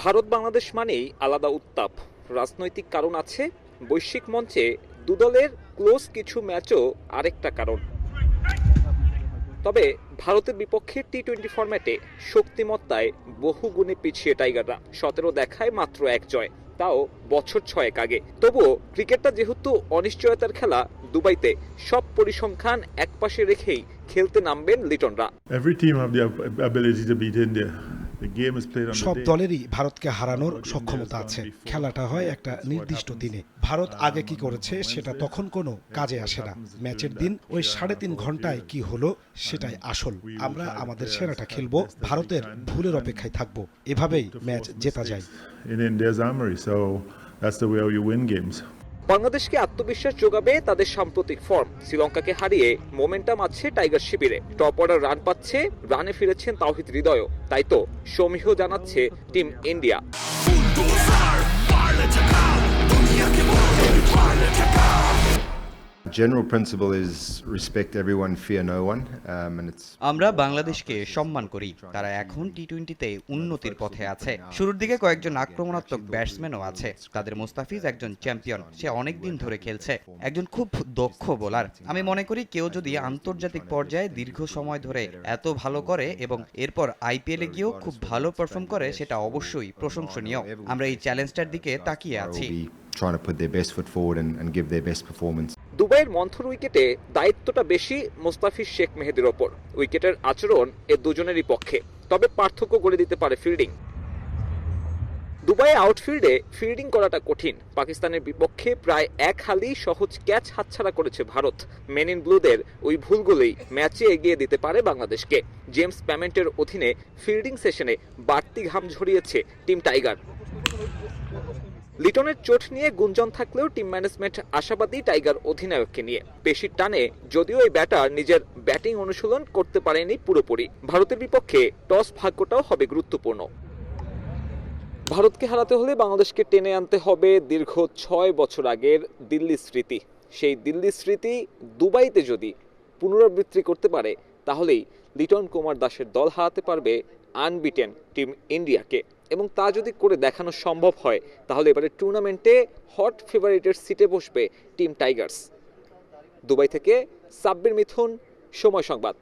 ভারত বাংলাদেশ মানেই আলাদা উত্তাপ। রাজনৈতিক কারণ আছে, বৈশ্বিক মঞ্চে দুদলের ক্লোজ কিছু ম্যাচও আরেকটা কারণ। তবে ভারতের বিপক্ষে টি টোয়েন্টি ফরম্যাটে শক্তিমত্তায় বহু গুণে পিছিয়ে টাইগাররা। সতেরো দেখায় মাত্র এক জয়, তাও বছর ছয়েক আগে। তবুও ক্রিকেটটা যেহেতু অনিশ্চয়তার খেলা, দুবাইতে সব পরিসংখ্যান একপাশে রেখেই খেলতে নামবেন লিটনরা. সব দলেরই ভারতকে হারানোর সক্ষমতা আছে। খেলাটা হয় একটা নির্দিষ্ট দিনে। ভারত আগে কি করেছে সেটা তখন কোনো কাজে আসে না। ম্যাচের দিন ওই সাড়ে তিন ঘন্টায় কি হলো সেটাই আসল। আমরা আমাদের সেরাটা খেলব ভারতের ভুলের অপেক্ষায় থাকব। এভাবেই ম্যাচ জেতা যায়। বাংলাদেশকে আত্মবিশ্বাস যোগাবে তাদের সাম্প্রতিক ফর্ম। শ্রীলঙ্কাকে হারিয়ে মোমেন্টাম আছে টাইগার শিবিরে। টপ অর্ডার রান পাচ্ছে, রানে ফিরেছেন তাওহিদ হৃদয় তাই তো, সমীহ জানাচ্ছে team India. General principle is respect everyone, fear no one, um, and it's আমরা বাংলাদেশকে সম্মান করি। তারা এখন টি টোয়েন্টিতে উন্নতির পথে আছে। শুরুর দিকে কয়েকজন আক্রমণাত্মক ব্যাটসম্যানও আছে। তাদের মোস্তাফিজ একজন চ্যাম্পিয়ন। সে অনেক দিন ধরে খেলছে। একজন খুব দক্ষ বোলার। আমি মনে করি কেউ যদি আন্তর্জাতিক পর্যায়ে দীর্ঘ সময় ধরে এত ভালো করে এবং এরপর আইপিএলে গিয়েও খুব ভালো পারফর্ম করে সেটা অবশ্যই প্রশংসনীয়। আমরা এই চ্যালেঞ্জটার দিকে তাকিয়ে আছি। Trying to put their best foot forward and, and give their best performance. দুবাইয়ের মন্থর উইকেটে দায়িত্বটা বেশি মোস্তাফিজ শেখ মেহেদির ওপর। উইকেটের আচরণ এ দুজনেরই পক্ষে। তবে পার্থক্য গড়ে দিতে পারে ফিল্ডিং। দুবাই আউটফিল্ডে ফিল্ডিং করাটা কঠিন। পাকিস্তানের বিপক্ষে প্রায় এক হালি সহজ ক্যাচ হাতছাড়া করেছে ভারত। মেন ইন ব্লুদের ওই ভুলগুলোই ম্যাচে এগিয়ে দিতে পারে বাংলাদেশকে। জেমস প্যামেন্টের অধীনে ফিল্ডিং সেশনে বাড়তি ঘাম ঝরিয়েছে টিম টাইগার। লিটনের চোট নিয়ে গুঞ্জন থাকলেও টিম ম্যানেজমেন্ট আশাবাদী টাইগার অধিনায়ককে নিয়ে। পেশির টানে যদিও এই ব্যাটার নিজের ব্যাটিং অনুশীলন করতে পারেনি পুরোপুরি। ভারতের বিপক্ষে টস ভাগ্যটাও হবে গুরুত্বপূর্ণ। ভারতকে হারাতে হলে বাংলাদেশকে টেনে আনতে হবে দীর্ঘ ছয় বছর আগের দিল্লি স্মৃতি। সেই দিল্লি স্মৃতি দুবাইতে যদি পুনরাবৃত্তি করতে পারে, তাহলেই লিটন কুমার দাসের দল হারাতে পারবে আনবিটেন টিম ইন্ডিয়াকে। এবং তা যদি করে দেখানো সম্ভব হয়, তাহলে এবারে টুর্নামেন্টে হট ফেভারিটের সিটে বসবে টিম টাইগার্স। দুবাই থেকে সাব্বির মিথুন, সময় সংবাদ।